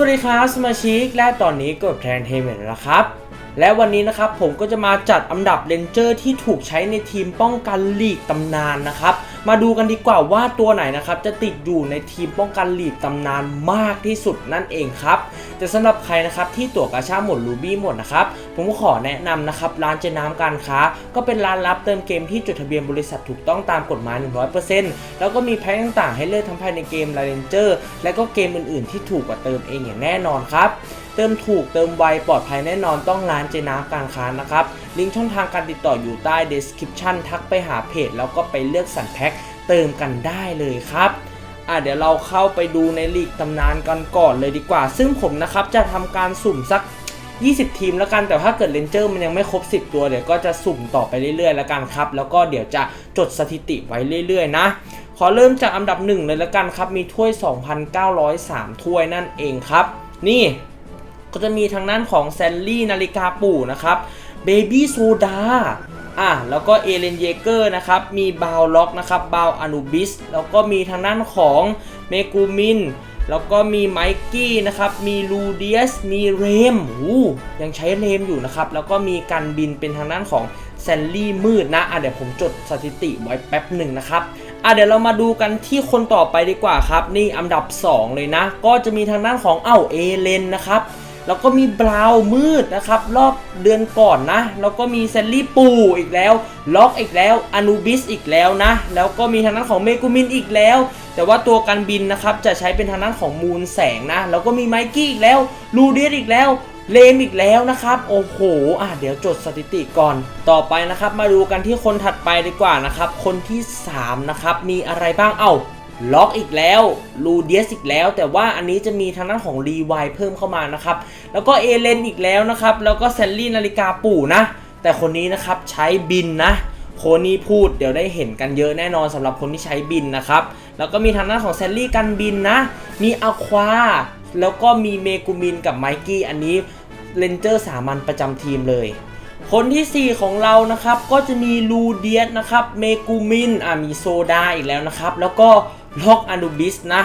วัสดีครับสมาชิกและตอนนี้ก็แทนเทมเมนแล้วครับ และวันนี้นะครับผมก็จะมาจัดอันดับเลนเจอร์ที่ถูกใช้ในทีมป้องกันลีกตำนานนะครับ มาดูกันดีกว่าว่าตัวไหนนะครับจะติดอยู่ในทีมป้องกันลีกตำนานมากที่สุดนั่นเองครับ แต่สำหรับใครนะครับที่ตั๋วกาชาหมดรูบี้หมดนะครับผมก็ขอแนะนำนะครับร้านเจน้ำการค้า ก็เป็นร้านรับเติมเกมที่จดทะเบียนบริษัทถูกต้องตามกฎหมาย 100%แล้วก็มีแพ็คต่างๆ ให้เลือกทั้งภายในเกม l าเรนเจอร์และก็เกมอื่นๆ ที่ถูกกว่าเติมเองอย่างแน่นอนครับเติมถูกเติมไวปลอดภัยแน่นอนต้องร้านเจน้ำการค้านะครับ ลิงก์ช่องทางการติดต่ออยู่ใต้ description ทักไปหาเพจ แล้วก็ไปเลือกสั่นแพ็คเติมกันได้เลยครับอะเดี๋ยวเราเข้าไปดูในลีกตำนานกันก่อนเลยดีกว่า ซึ่งผมนะครับจะทำการสุ่มสัก 20 ทีมแล้วกัน แต่ถ้าเกิดเลนเจอร์มันยังไม่ครบ 10 ตัวเดี๋ยวก็จะสุ่มต่อไปเรื่อยๆแล้วกันครับ แล้วก็เดี๋ยวจะจดสถิติไว้เรื่อยๆนะ ขอเริ่มจากอันดับหนึ่งเลยแล้วกันครับ มีถ้วย 2,903 ถ้วยนั่นเองครับ นี่ก็จะมีทางด้านของแซนลี่นาฬิกาปู่นะครับ เบบี้โซดาอะแล้วก็เอเลนเยเกอร์นะครับ มีบาวล็อกนะครับบาวอนุบิส แล้วก็มีทางด้านของเมกูมิน แล้วก็มีไมกี้นะครับ มีลูเดียส มีเรมหูยังใช้เรมอยู่นะครับ แล้วก็มีการบินเป็นทางด้านของแซนลี่มืดนะ อะเดี๋ยวผมจดสถิติไว้แป๊บหนึ่งนะครับ อะเดี๋ยวเรามาดูกันที่คนต่อไปดีกว่าครับ นี่อันดับ 2 เลยนะ ก็จะมีทางด้านของเอ้าเอเลนนะครับ แล้วก็มีบราว์มืดนะครับ รอบเดือนก่อนนะ แล้วก็มีแซนลี่ปูอีกแล้ว ล็อกอีกแล้วอนูบิสอีกแล้วนะ แล้วก็มีทางด้านของเมกูมินอีกแล้ว แต่ว่าตัวการบินนะครับ จะใช้เป็นทางด้านของมูลแสงนะ แล้วก็มีไมกี้อีกแล้วลูเดียอีกแล้วเลมอีกแล้วนะครับ โอ้โหอะเดี๋ยวจดสถิติก่อน ต่อไปนะครับ มาดูกันที่คนถัดไปดีกว่านะครับ คนที่ 3 นะครับ มีอะไรบ้างเอ้า ล็อกอีกแล้วลูเดียสอีกแล้ว แต่ว่าอันนี้จะมีทางด้านของรีไวเพิ่มเข้ามานะครับ แล้วก็เอเลนอีกแล้วนะครับ แล้วก็แซนลี่นาฬิกาปู่นะ แต่คนนี้นะครับใช้บินนะโคนี่พูดเดี๋ยวได้เห็นกันเยอะแน่นอนสำหรับคนที่ใช้บินนะครับ แล้วก็มีทางด้านของแซนลี่กันบินนะ มีอควาแล้วก็มีเมกูมินกับไมกี้อันนี้เลนเจอร์สามัญประจำทีมเลย คนที่ 4 ของเรานะครับก็จะมีลูเดียสนะครับเมกูมินอ่ามีโซดาอีกแล้วนะครับ แล้วก็ ล็อกอนูบิสนะ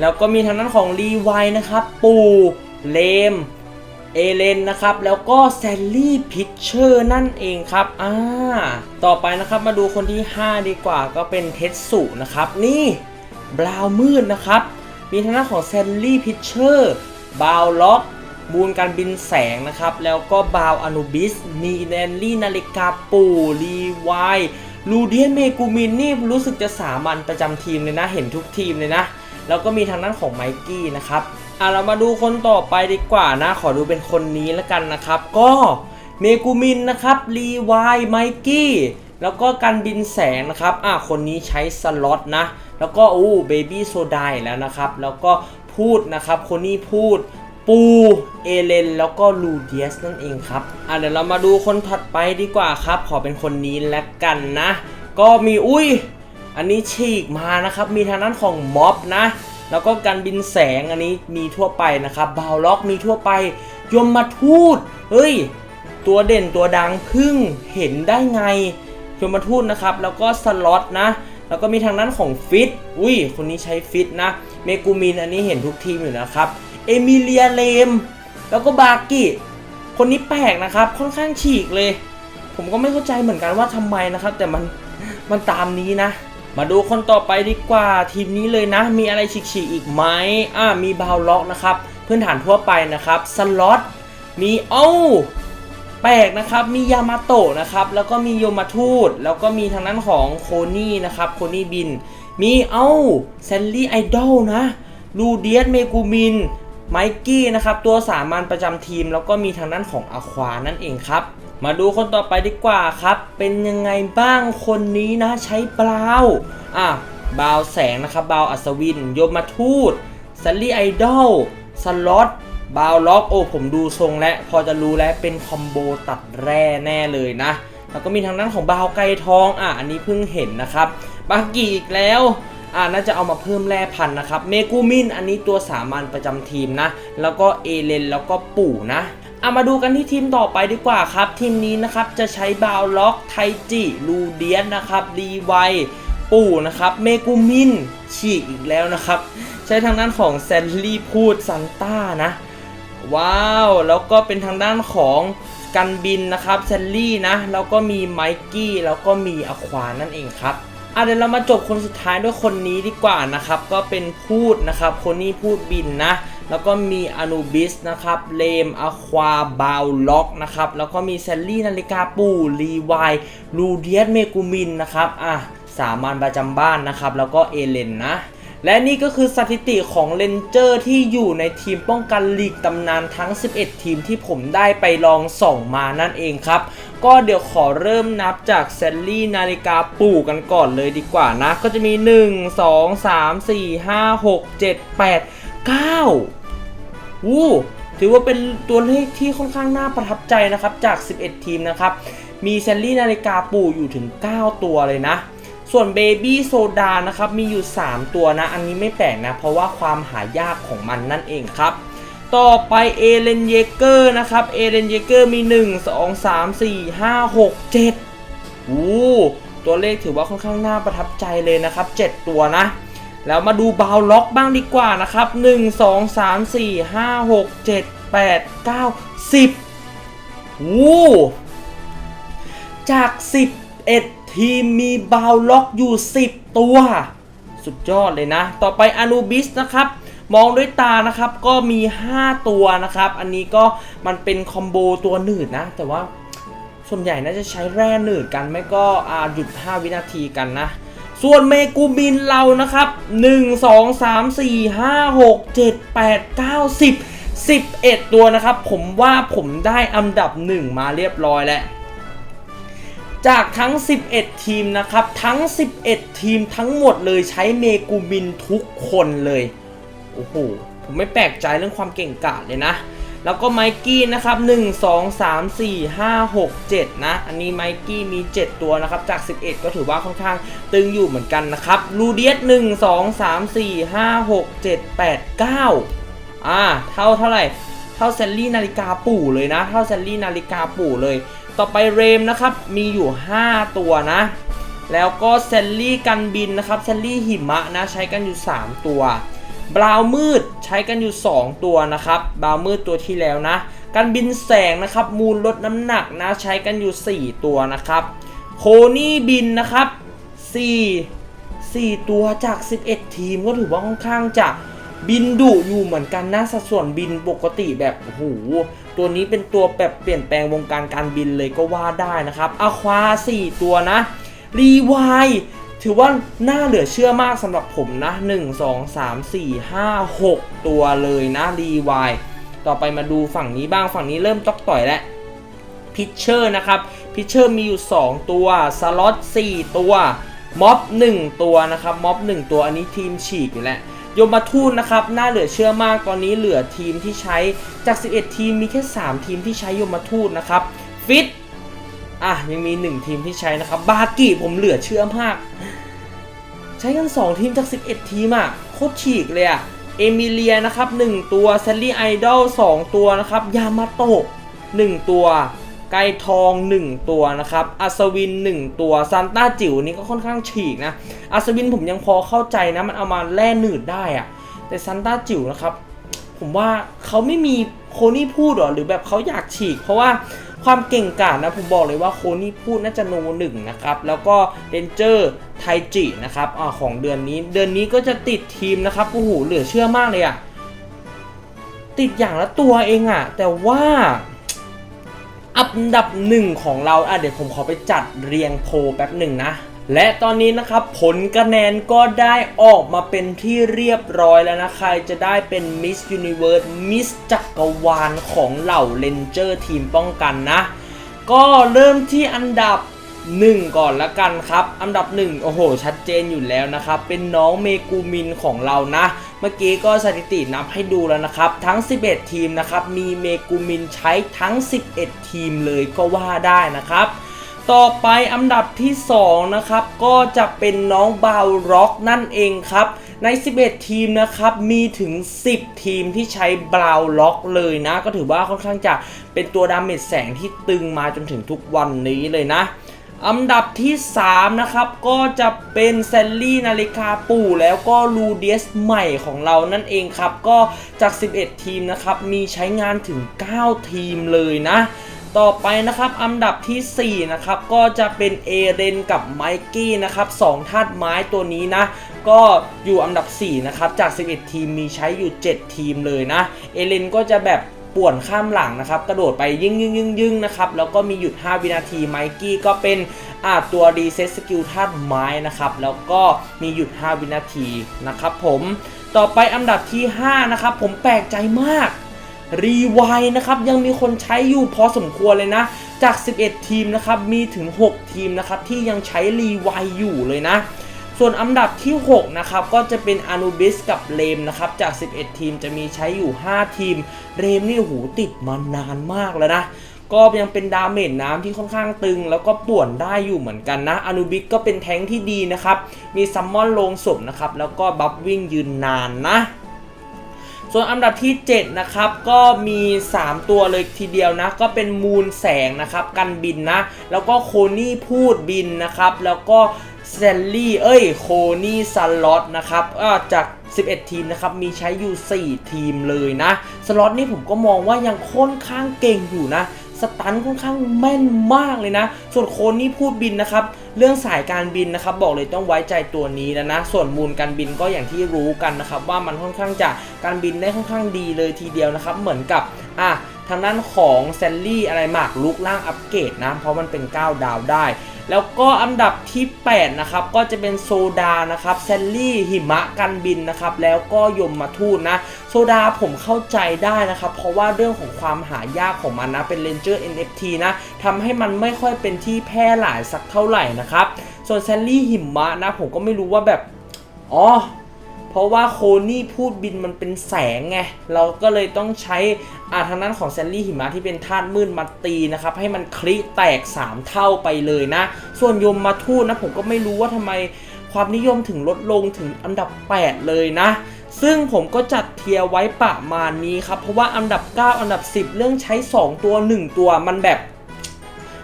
แล้วก็มีทางด้านของรีไวนะครับ ปูเลมเอเลนนะครับ แล้วก็แซลลี่พิชเชอร์นั่นเองครับอ่าต่อไปนะครับมาดูคนที่ 5 ดีกว่าก็เป็นเทสสุนะครับ นี่บราวมืดนะครับ มีทางด้านของแซลลี่พิชเชอร์บาวล็อกบูนการบินแสงนะครับ แล้วก็บาวอนุบิส มีแดนลี่นาฬิกาปูรีไว ลูเดียนเมกูมินนี่รู้สึกจะสามัญประจำทีมเลยนะ เห็นทุกทีมเลยนะ แล้วก็มีทางด้านของไมกี้นะครับอะเรามาดูคนต่อไปดีกว่านะ ขอดูเป็นคนนี้แล้วกันนะครับ ก็เมกูมินนะครับรีไวไมกี้แล้วก็การบินแสงนะครับ อะคนนี้ใช้สล็อตนะ แล้วก็อู้เบบี้โซดาแล้วนะครับ แล้วก็พูดนะครับ คนนี้พูด ปูเอเลนแล้วก็ลูเดียสนั่นเองครับอะเดี๋ยวเรามาดูคนถัดไปดีกว่าครับ ขอเป็นคนนี้แล้วกันนะ ก็มีอุ้ย อันนี้ฉีกมานะครับ มีทางด้านของม็อบนะ แล้วก็การบินแสงอันนี้มีทั่วไปนะครับบาวล็อกมีทั่วไปยมมาทูตเฮ้ย ตัวเด่นตัวดังพึ่งเห็นได้ไงยมมาทูตนะครับ แล้วก็สล็อตนะ แล้วก็มีทางด้านของฟิตอุ้ยคนนี้ใช้ฟิตนะเมกูมินอันนี้เห็นทุกทีมอยู่นะครับ เอมิเลียเลม แล้วก็บากิคนนี้แปลกนะครับ ค่อนข้างฉีกเลย ผมก็ไม่เข้าใจเหมือนกันว่าทำไมนะครับ แต่มันมันตามนี้นะ มาดูคนต่อไปดีกว่าทีมนี้เลยนะ มีอะไรฉีกๆอีกไหมอ่ามีบาวล็อกนะครับพื้นฐานทั่วไปนะครับสล็อตมีเอ้าแปลกนะครับ มียามาโตะนะครับ แล้วก็มีโยมาทูต แล้วก็มีทางนั้นของโคนี่นะครับ โคนี่บิน มีเอ้าแซนลี่ไอดอลนะ ลูเดียสเมกูมิน ไมกี้นะครับตัวสามัญประจำทีม แล้วก็มีทางด้านของอควานั่นเองครับ มาดูคนต่อไปดีกว่าครับ เป็นยังไงบ้างคนนี้นะใช้บราวน์อะบราวน์แสงนะครับบราวน์อัศวิน โยมทูตซัลลี่ไอดอลสล็อตบาวล็อกโอ้ผมดูทรงและ พอจะรู้แล้วเป็นคอมโบตัดแร่แน่เลยนะ แล้วก็มีทางด้านของบาวไกทองอะอันนี้เพิ่งเห็นนะครับบากิอีกแล้ว อ่าน่าจะเอามาเพิ่มแร่พันธุ์นะครับเมกูมินอันนี้ตัวสามัญประจำทีมนะ แล้วก็เอเลนแล้วก็ปู่นะเอามาดูกันที่ทีมต่อไปดีกว่าครับ ทีมนี้นะครับจะใช้บาวล็อกไทจิลูเดียนนะครับรีไวปู่นะครับเมกูมินฉีกอีกแล้วนะครับ ใช้ทางด้านของแซนลี่พูดซันต้านะ ว้าว แล้วก็เป็นทางด้านของกันบินนะครับแซนลี่นะ แล้วก็มีไมกี้แล้วก็มีอควานั่นเองครับ อะเดี๋ยวเรามาจบคนสุดท้ายด้วยคนนี้ดีกว่านะครับ ก็เป็นพูดนะครับ คนนี้พูดบินนะ แล้วก็มีอนูบิสนะครับเลมอควาบาวล็อกนะครับแล้วก็มีแซลลี่นาฬิกาปูรีวายลูเดียสเมกูมินนะครับอะสามัญประจำบ้านนะครับ แล้วก็เอเลนนะ และนี่ก็คือสถิติของเลนเจอร์ที่อยู่ในทีมป้องกันลีกตำนานทั้ง 11 ทีมที่ผมได้ไปลองส่องมานั่นเองครับ ก็เดี๋ยวขอเริ่มนับจากแซลลี่นาฬิกาปู่กันก่อนเลยดีกว่านะ ก็จะมี 1 2 3 4 5 6 7 8 9อู้ถือว่าเป็นตัวเลขที่ค่อนข้างน่าประทับใจนะครับจาก 11 ทีมนะครับ มีแซลลี่นาฬิกาปู่อยู่ถึง 9 ตัวเลยนะ ส่วนเบบี้โซดานะครับมีอยู่ 3 ตัวนะ อันนี้ไม่แปลกนะ เพราะว่าความหายากของมันนั่นเองครับ ต่อไปเอเลนเยเกอร์นะครับเอเลนเยเกอร์มี 1 2 3 4 5 6 7อู้ตัวเลขถือว่าค่อนข้างน่าประทับใจเลยนะครับ 7 ตัวนะ แล้วมาดูบาวล็อกบ้างดีกว่านะครับ 1 2 3 4 5 6 7 8 9 10วู้จาก 11 ทีมมีบาวล็อกอยู่ 10 ตัว สุดยอดเลยนะ ต่อไปอนูบิสนะครับ มองด้วยตานะครับก็มี 5 ตัวนะครับ อันนี้ก็มันเป็นคอมโบตัวหนืดนะ แต่ว่าส่วนใหญ่น่าจะใช้แร่หนืดกัน ไม่ก็หยุด 5 วินาทีกันนะ ส่วนเมกูบินเรานะครับ 1 2 3 4 5 6 7 8 9 10 11 ตัวนะครับ ผมว่าผมได้อันดับ 1 มาเรียบร้อยแล้ว จากทั้ง 11 ทีมนะครับ ทั้ง 11 ทีมทั้งหมดเลยใช้เมกูบินทุกคนเลย โอ้โห ผมไม่แปลกใจเรื่องความเก่งกาจเลยนะ แล้วก็ไมกี้นะครับ 1 2 3 4 5 6 7 นะ อันนี้ไมกี้มี 7 ตัวนะครับ จาก 11 ก็ถือว่าค่อนข้างตึงอยู่เหมือนกันนะครับ ลูเดียส 1 2 3 4 5 6 7 8 9 อ่า เท่าเท่าไหร่ เท่าแซลลี่นาฬิกาปู่เลยนะ เท่าแซลลี่นาฬิกาปู่เลย ต่อไปเรมนะครับ มีอยู่ 5 ตัวนะ แล้วก็แซลลี่กันบินนะครับแซลลี่หิมะนะ ใช้กันอยู่ 3 ตัวบราวมืดใช้กันอยู่ 2 ตัวนะครับบราวมืดตัวที่แล้วนะ กันบินแสงนะครับมูลลดน้ำหนักนะใช้กันอยู่ 4 ตัวนะครับโคนี่บินนะครับ 4 4 ตัวจาก 11 ทีมก็ถือว่าค่อนข้างจะ บินดุอยู่เหมือนกันนะสัดส่วนบินปกติแบบโอ้โหตัวนี้เป็นตัวแบบเปลี่ยนแปลงวงการการบินเลยก็ว่าได้นะครับอควา 4 ตัวนะรีวายถือว่าน่าเหลือเชื่อมากสำหรับผมนะ 1 2 3 4 5 6 ตัวเลยนะรีวายต่อไปมาดูฝั่งนี้บ้างฝั่งนี้เริ่มตอกต่อยแล้วพิชเชอร์นะครับพิชเชอร์มีอยู่ 2 ตัวสล็อต4ตัวม็อบ1ตัวนะครับม็อบ1ตัวอันนี้ทีมฉีกอยู่แล้ว ยมทูตนะครับน่าเหลือเชื่อมากตอนนี้เหลือทีมที่ใช้จาก 11 ทีมมีแค่ 3 ทีมที่ใช้โยมทูตนะครับฟิตอะยังมี 1 ทีมที่ใช้นะครับบากิผมเหลือเชื่อมาก ใช้กัน 2 ทีมจาก 11 ทีมอะโคตรฉีกเลยอะเอมิเลียนะครับ 1 ตัวแซลลี่ไอดอล2ตัวนะครับยามาโตะ1ตัว ไก่ทอง 1 ตัวนะครับ อัศวิน 1 ตัวซานต้าจิ๋วนี่ก็ค่อนข้างฉีกนะ อัศวินผมยังพอเข้าใจนะ มันเอามาแล่หนืดได้อะแต่ซานต้าจิ๋วนะครับ ผมว่าเขาไม่มีโคนี่พูดหรอ หรือแบบเขาอยากฉีก เพราะว่าความเก่งกาจนะ ผมบอกเลยว่าโคนี่พูดน่าจะโนหนึ่งนะครับ แล้วก็เรนเจอร์ไทจินะครับอาของเดือนนี้ เดือนนี้ก็จะติดทีมนะครับ โอ้โห เหลือเชื่อมากเลยอะติดอย่างละตัวเองอะแต่ว่า อันดับหนึ่งของเราอะเดี๋ยวผมขอไปจัดเรียงโพลแป๊บหนึ่งนะ และตอนนี้นะครับผลคะแนนก็ได้ออกมาเป็นที่เรียบร้อยแล้วนะ ใครจะได้เป็น Miss Universe Miss จักรวาลของเหล่าเลนเจอร์ทีมป้องกันนะ ก็เริ่มที่อันดับ1ก่อนละกันครับ อันดับ1โอ้โห ชัดเจนอยู่แล้วนะครับ เป็นน้องเมกูมินของเรานะ เมื่อกี้ก็สถิตินับให้ดูแล้วนะครับ ทั้ง 11 ทีมนะครับ มีเมกูมินใช้ทั้ง 11 ทีมเลยก็ว่าได้นะครับต่อไปอันดับที่ 2 นะครับ ก็จะเป็นน้องบาวร็อกนั่นเองครับ ใน 11 ทีมนะครับ มีถึง 10 ทีมที่ใช้บราวล็อกเลยนะ ก็ถือว่าค่อนข้างจะเป็นตัวดาเมจแสงที่ตึงมาจนถึงทุกวันนี้เลยนะ อันดับที่ 3 นะครับ ก็จะเป็นแซลลี่นาฬิกาปู่แล้วก็ลูเดียสใหม่ของเรานั่นเองครับ ก็จาก 11 ทีมนะครับ มีใช้งานถึง 9 ทีมเลยนะ ต่อไปนะครับอันดับทีสี่4 นะครับ ก็จะเป็นเอเรนกับไมกี้นะครับสองธาตุไม้ตัวนี้นะ ก็อยู่อันดับ 4 นะครับ จาก 11 ทีมมีใช้อยู่ 7 ทีมเลยนะ เอเลนก็จะแบบ ป่วนข้ามหลังนะครับ กระโดดไปยึงยึงยึงยึงนะครับ แล้วก็มีหยุด 5 วินาทีไมกี้ก็เป็นอาตัวรีเซ็ตสกิลธาตุไม้นะครับ แล้วก็มีหยุด 5 วินาทีนะครับผมต่อไปอันดับที่ 5 นะครับ ผมแปลกใจมากรีไวนะครับยังมีคนใช้อยู่พอสมควรเลยนะ จาก 11 ทีมนะครับ มีถึง 6 ทีมนะครับที่ยังใช้รีไวอยู่เลยนะ ส่วนอันดับที่ 6 นะครับ ก็จะเป็นอ n นุบิสกับเลมนะครับ จาก 11 ทีมจะมีใช้อยู่ 5 ทีมเรมนี่โอ้โหติดมานานมากแล้วนะ ก็ยังเป็นดาเมจน้ำที่ค่อนข้างตึง แล้วก็ป่วนได้อยู่เหมือนกันนะอนุบิสก็เป็นแท้งที่ดีนะครับ มีซัมมอนลงศพนะครับ แล้วก็บัฟวิ่งยืนนานนะส่วนอันดับที่ 7 นะครับ ก็มี 3 ตัวเลยทีเดียวนะ ก็เป็นมูลแสงนะครับ กันบินนะ แล้วก็โคนี่พูดบินนะครับ แล้วก็ แซลลี่เอ้ย โคนี่สล็อตนะครับาจาก 11 ทีมนะครับ มีใช้อยู่ 4 ทีมเลยนะ สล็อตนี่ผมก็มองว่ายังค่อนข้างเก่งอยู่นะ สตันค่อนข้างแม่นมากเลยนะ ส่วนโคนนี่พูดบินนะครับ เรื่องสายการบินนะครับ บอกเลยต้องไว้ใจตัวนี้แล้วนะ ส่วนมูลการบินก็อย่างที่รู้กันนะครับ ว่ามันค่อนข้างจะการบินได้ค่อนข้างดีเลยทีเดียวนะครับ เหมือนกับ อะทางด้านของแซลลี่อะไรหมากลุกล่างอัปเกรดนะ เพราะมันเป็น 9 ดาวได้ แล้วก็อันดับที่ 8 นะครับ ก็จะเป็นโซดานะครับแซลลี่หิมะกันบินนะครับ แล้วก็ยมมาทูตนะ โซดาผมเข้าใจได้นะครับ เพราะว่าเรื่องของความหายากของมันนะ เป็นเลนเจอร์ NFT นะทำให้มันไม่ค่อยเป็นที่แพร่หลายสักเท่าไหร่นะครับ ส่วนแซลลี่หิมะนะ ผมก็ไม่รู้ว่าแบบ อ๋อ เพราะว่าโคนี่พูดบินมันเป็นแสงไง เราก็เลยต้องใช้อาทางนั้นของแซลลี่หิมะที่เป็นธาตุมืดมาตีนะครับ ให้มันคลิแตก 3 เท่าไปเลยนะ ส่วนยมมาทูตนะ ผมก็ไม่รู้ว่าทำไมความนิยมถึงลดลงถึงอันดับ 8 เลยนะซึ่งผมก็จัดเทียร์ไว้ประมาณนี้ครับ เพราะว่าอันดับ 9 อันดับ 10 เรื่องใช้ 2 ตัว 1 ตัวมันแบบ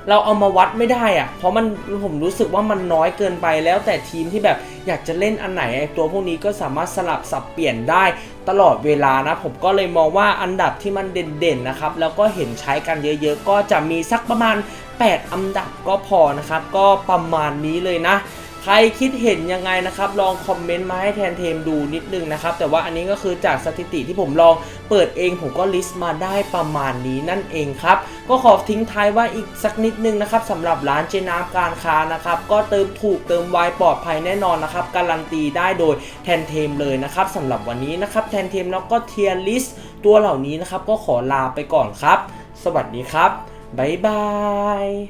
เราเอามาวัดไม่ได้อะเพราะมันผมรู้สึกว่ามันน้อยเกินไปแล้วแต่ทีมที่แบบอยากจะเล่นอันไหนไอตัวพวกนี้ก็สามารถสลับสับเปลี่ยนได้ตลอดเวลานะผมก็เลยมองว่าอันดับที่มันเด่นๆนะครับแล้วก็เห็นใช้กันเยอะๆ ก็จะมีสักประมาณ 8 อันดับก็พอนะครับก็ประมาณนี้เลยนะ ใครคิดเห็นยังไงนะครับ ลองคอมเมนต์มาให้แทนเทมดูนิดนึงนะครับ แต่ว่าอันนี้ก็คือจากสถิติที่ผมลองเปิดเองผมก็ลิสต์มาได้ประมาณนี้นั่นเองครับ ก็ขอทิ้งท้ายว่าอีกสักนิดนึงนะครับสำหรับร้านเจน้ำการค้านะครับ ก็เติมถูกเติมไวปลอดภัยแน่นอนนะครับ การันตีได้โดยแทนเทมเลยนะครับสำหรับวันนี้นะครับแทนเทมแล้วก็เทียร์ลิสต์ตัวเหล่านี้นะครับก็ขอลาไปก่อนครับ สวัสดีครับบ๊ายบาย